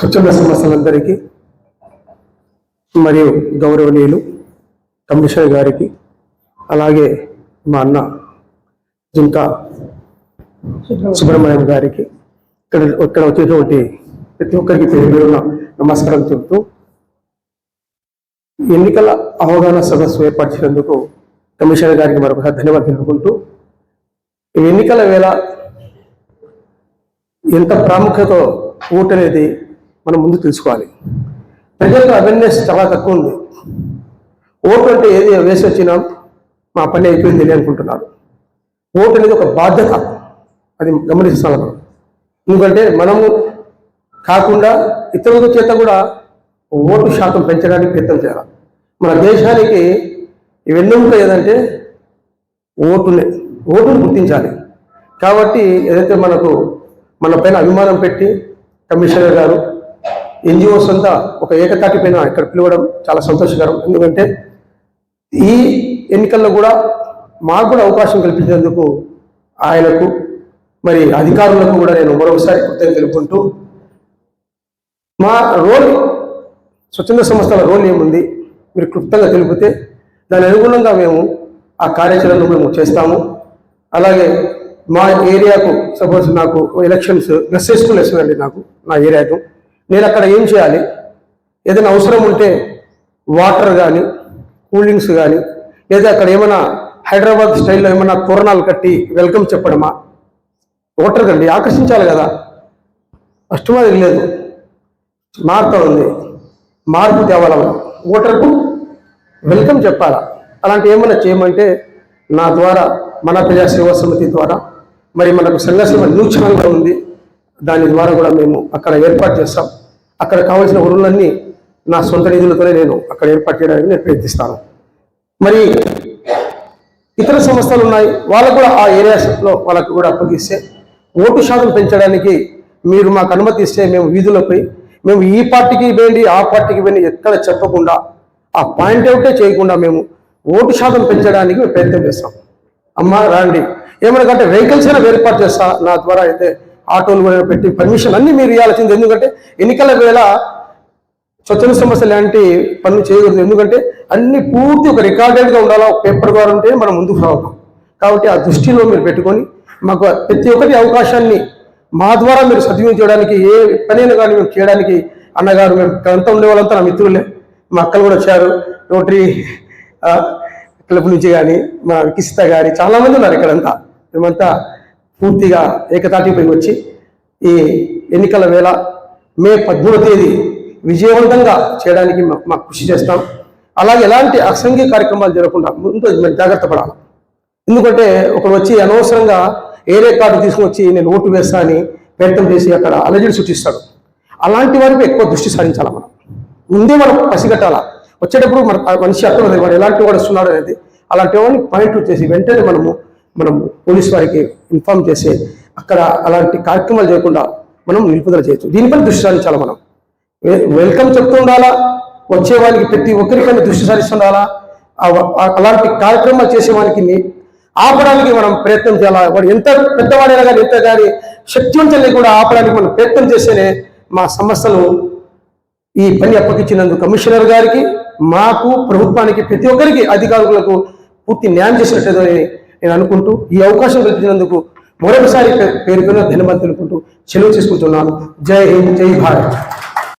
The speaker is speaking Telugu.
స్వచ్ఛంద సంస్థలందరికీ మరియు గౌరవనీయులు కమిషనర్ గారికి అలాగే మా అన్న జుంకా సుబ్రహ్మణ్యం గారికి ఇక్కడ ఇక్కడ వచ్చేటువంటి ప్రతి ఒక్కరికి పేరు నమస్కారం చెబుతూ ఎన్నికల అవగాహన సదస్సు ఏర్పరిచినందుకు కమిషనర్ గారికి మరొకసారి ధన్యవాదాలు తెలుపుకుంటూ ఎన్నికల వేళ ఎంత ప్రాముఖ్యత ఓటు అనేది మనం ముందు తెలుసుకోవాలి. ప్రజలకు అవేర్నెస్ చాలా తక్కువ ఉంది. ఓటు అంటే ఏది వేసి వచ్చినా మా పని అయిపోయింది అనుకుంటున్నారు. ఓటు అనేది ఒక బాధ్యత. అది గమనిస్తాం మనం. ఎందుకంటే మనము కాకుండా ఇతరుల చేత కూడా ఓటు శాతం పెంచడానికి ప్రయత్నం చేయాలి. మన దేశానికి వెన్నెముక ఏదంటే ఓటునే. ఓటును గుర్తించాలి. కాబట్టి ఏదైతే మనకు మన పైన అభిమానం పెట్టి కమిషనర్ గారు ఎన్జిఓస్ అంతా ఒక ఏకతాటి పైన ఇక్కడ పిలవడం చాలా సంతోషకరం. ఎందుకంటే ఈ ఎన్నికల్లో కూడా మాకు కూడా అవకాశం కల్పించేందుకు ఆయనకు మరి అధికారులకు కూడా నేను మరొకసారి కృతజ్ఞత తెలుపుకుంటూ మా రోల్ స్వచ్ఛంద సంస్థల రోల్ ఏముంది మీరు క్లుప్తంగా తెలిపితే దాని అనుగుణంగా మేము ఆ కార్యాచరణను మేము చేస్తాము. అలాగే మా ఏరియాకు సపోజ్ నాకు ఎలక్షన్స్ డ్రెస్ వేసుకుని వేస్తుందండి నాకు నా ఏరియాకు. నేను అక్కడ ఏం చేయాలి? ఏదైనా అవసరం ఉంటే వాటర్ కానీ కూల్ డ్రింక్స్ కానీ లేదా అక్కడ ఏమైనా హైదరాబాద్ స్టైల్లో ఏమైనా తోరణాలు కట్టి వెల్కమ్ చెప్పడమా? ఓటర్ కండి ఆకర్షించాలి కదా. ఫస్ట్ లేదు. మార్పు ఉంది. మార్పు తేవాలి ఓటర్కు వెల్కమ్ చెప్పాలా? అలాంటి ఏమైనా చేయమంటే నా ద్వారా మన ప్రజా సేవా సమితి ద్వారా మరి మనకు సంఘ సేవ ఉంది. దాని ద్వారా కూడా మేము అక్కడ ఏర్పాటు చేస్తాం. అక్కడ కావాల్సిన వరువులన్నీ నా సొంత నిధులతోనే నేను అక్కడ ఏర్పాటు చేయడానికి నేను ప్రయత్నిస్తాను. మరి ఇతర సంస్థలు ఉన్నాయి వాళ్ళకు కూడా ఆ ఏరియాస్లో వాళ్ళకు కూడా అప్పగిస్తే ఓటు శాతం పెంచడానికి మీరు మాకు అనుమతి ఇస్తే మేము వీధులపై మేము ఈ పార్టీకి వేయండి ఆ పార్టీకి వేయండి ఎక్కడ చెప్పకుండా ఆ పాయింట్ అవుటే చేయకుండా మేము ఓటు శాతం పెంచడానికి ప్రయత్నం చేస్తాం. అమ్మ రాండి. ఏమనకంటే వెహికల్స్ అయినా ఏర్పాటు చేస్తా నా ద్వారా అయితే ఆటోలు కూడా పెట్టి పర్మిషన్ అన్ని మీరు ఇవ్వాల్సింది ఎందుకంటే ఎన్నికల వేళ స్వచ్ఛంద సమస్య లాంటి పనులు చేయకూడదు. ఎందుకంటే అన్ని పూర్తి ఒక రికార్డెడ్గా ఉండాలా పేపర్ ద్వారా ఉంటే మనం ముందుకు రావటం కాబట్టి ఆ దృష్టిలో మీరు పెట్టుకొని మాకు ప్రతి ఒక్కటి అవకాశాన్ని మా ద్వారా మీరు సద్వినియోగం చేయడానికి ఏ పనైనా కానీ మేము చేయడానికి అన్నగారు మేము అంతా ఉండే వాళ్ళంతా నా మిత్రులే. మా అక్కలు కూడా వచ్చారు. రోటరీ క్లబ్ నుంచి కానీ మా వికిస్త గారి చాలామంది ఉన్నారు ఇక్కడంతా. మేమంతా పూర్తిగా ఏకతాటిపై వచ్చి ఈ ఎన్నికల వేళ మే పద్మూడవ తేదీ విజయవంతంగా చేయడానికి మాకు కృషి చేస్తాం. అలాగే ఎలాంటి అసంఘ్య కార్యక్రమాలు జరగకుండా ముందు మేము జాగ్రత్త పడాలి. ఎందుకంటే ఒకరు వచ్చి అనవసరంగా ఏరే కార్డు తీసుకొచ్చి నేను ఓటు వేస్తా అని ప్రయత్నం చేసి అక్కడ అలజడి సృష్టిస్తాడు. అలాంటి వారికి ఎక్కువ దృష్టి సారించాలి మనం. ముందే మనం పసిగట్టాల? వచ్చేటప్పుడు మన మనిషి అక్కడ వాడు ఎలాంటి వాడు వస్తున్నాడు అనేది అలాంటి వాడిని పాయింట్ చేసి వెంటనే మనము మనం పోలీస్ వారికి ఇన్ఫార్మ్ చేసి అక్కడ అలాంటి కార్యక్రమాలు చేయకుండా మనం నిలుపుదల చేయొచ్చు. దీనిపైన దృష్టి సారించాలి మనం? వెల్కమ్ చెప్తూ ఉండాలా? వచ్చే వాళ్ళకి ప్రతి ఒక్కరికైనా దృష్టి సారిస్తుండాలా? అలాంటి కార్యక్రమాలు చేసే వారికి ఆపడానికి మనం ప్రయత్నం చేయాలా? వాడు ఎంత పెద్దవాడైనా కానీ ఎంత కానీ శక్తివంతుల్ని కూడా ఆపడానికి మనం ప్రయత్నం చేస్తేనే మా సమస్యలు ఈ పని అప్పగించినందుకు కమిషనర్ గారికి మాకు ప్రభుత్వానికి ప్రతి ఒక్కరికి అధికారులకు పూర్తి న్యాయం చేసినట్టు నేను అనుకుంటూ ఈ అవకాశం కల్పించినందుకు మరొకసారి పేర్కొన్న ధన్యవాదాలు అనుకుంటూ సెలవు చేసుకుంటున్నాను. జై హింద్ జై భారత్.